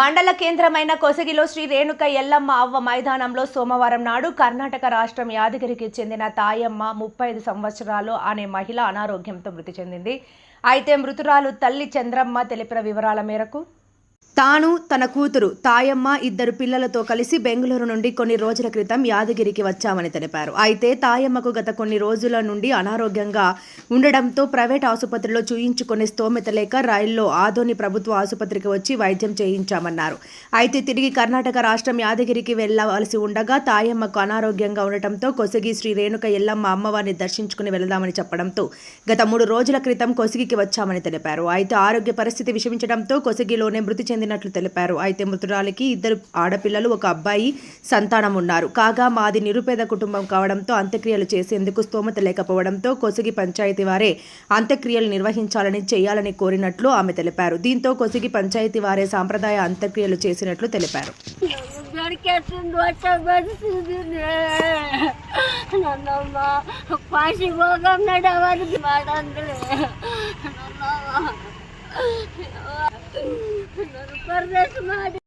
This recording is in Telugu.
మండల కేంద్రమైన కొసగిలో శ్రీ రేణుక ఎల్లమ్మ అవ్వ మైదానంలో సోమవారం నాడు కర్ణాటక రాష్ట్రం యాదగిరికి చెందిన తాయమ్మ ముప్పై ఐదు సంవత్సరాలు అనే మహిళ అనారోగ్యంతో మృతి చెందింది. అయితే మృతురాలు తల్లి చంద్రమ్మ తెలిపిన వివరాల మేరకు తాను తన కూతురు తాయమ్మ ఇద్దరు పిల్లలతో కలిసి బెంగళూరు నుండి కొన్ని రోజుల క్రితం యాదగిరికి వచ్చామని తెలిపారు. అయితే తాయమ్మకు గత కొన్ని రోజుల నుండి అనారోగ్యంగా ఉండడంతో ప్రైవేట్ ఆసుపత్రిలో చూయించుకునే స్తోమత లేక రైల్లో ఆదోని ప్రభుత్వ ఆసుపత్రికి వచ్చి వైద్యం చేయించామన్నారు. అయితే తిరిగి కర్ణాటక రాష్ట్రం యాదగిరికి వెళ్ళవలసి ఉండగా తాయమ్మకు అనారోగ్యంగా ఉండటంతో కొసగి శ్రీ రేణుక ఎల్లమ్మ అమ్మవారిని దర్శించుకుని వెళదామని చెప్పడంతో గత మూడు రోజుల క్రితం కొసిగికి వచ్చామని తెలిపారు. అయితే ఆరోగ్య పరిస్థితి విషమించడంతో కొసగిలోనే మృతి చెందినట్లు తెలిపారు. అయితే మృతురాలికి ఇద్దరు ఆడపిల్లలు ఒక అబ్బాయి సంతానం ఉన్నారు. కాగా మాది నిరుపేద కుటుంబం కావడంతో అంత్యక్రియలు చేసేందుకు స్తోమత లేకపోవడంతో కొసిగి పంచాయతీ వారే అంత్యక్రియలు నిర్వహించాలని చేయాలని కోరినట్లు ఆమె తెలిపారు. దీంతో కొసిగి పంచాయతీ వారే సాంప్రదాయ అంత్యక్రియలు చేసినట్లు తెలిపారు. దొరికేస్తుంది Parla semua ada.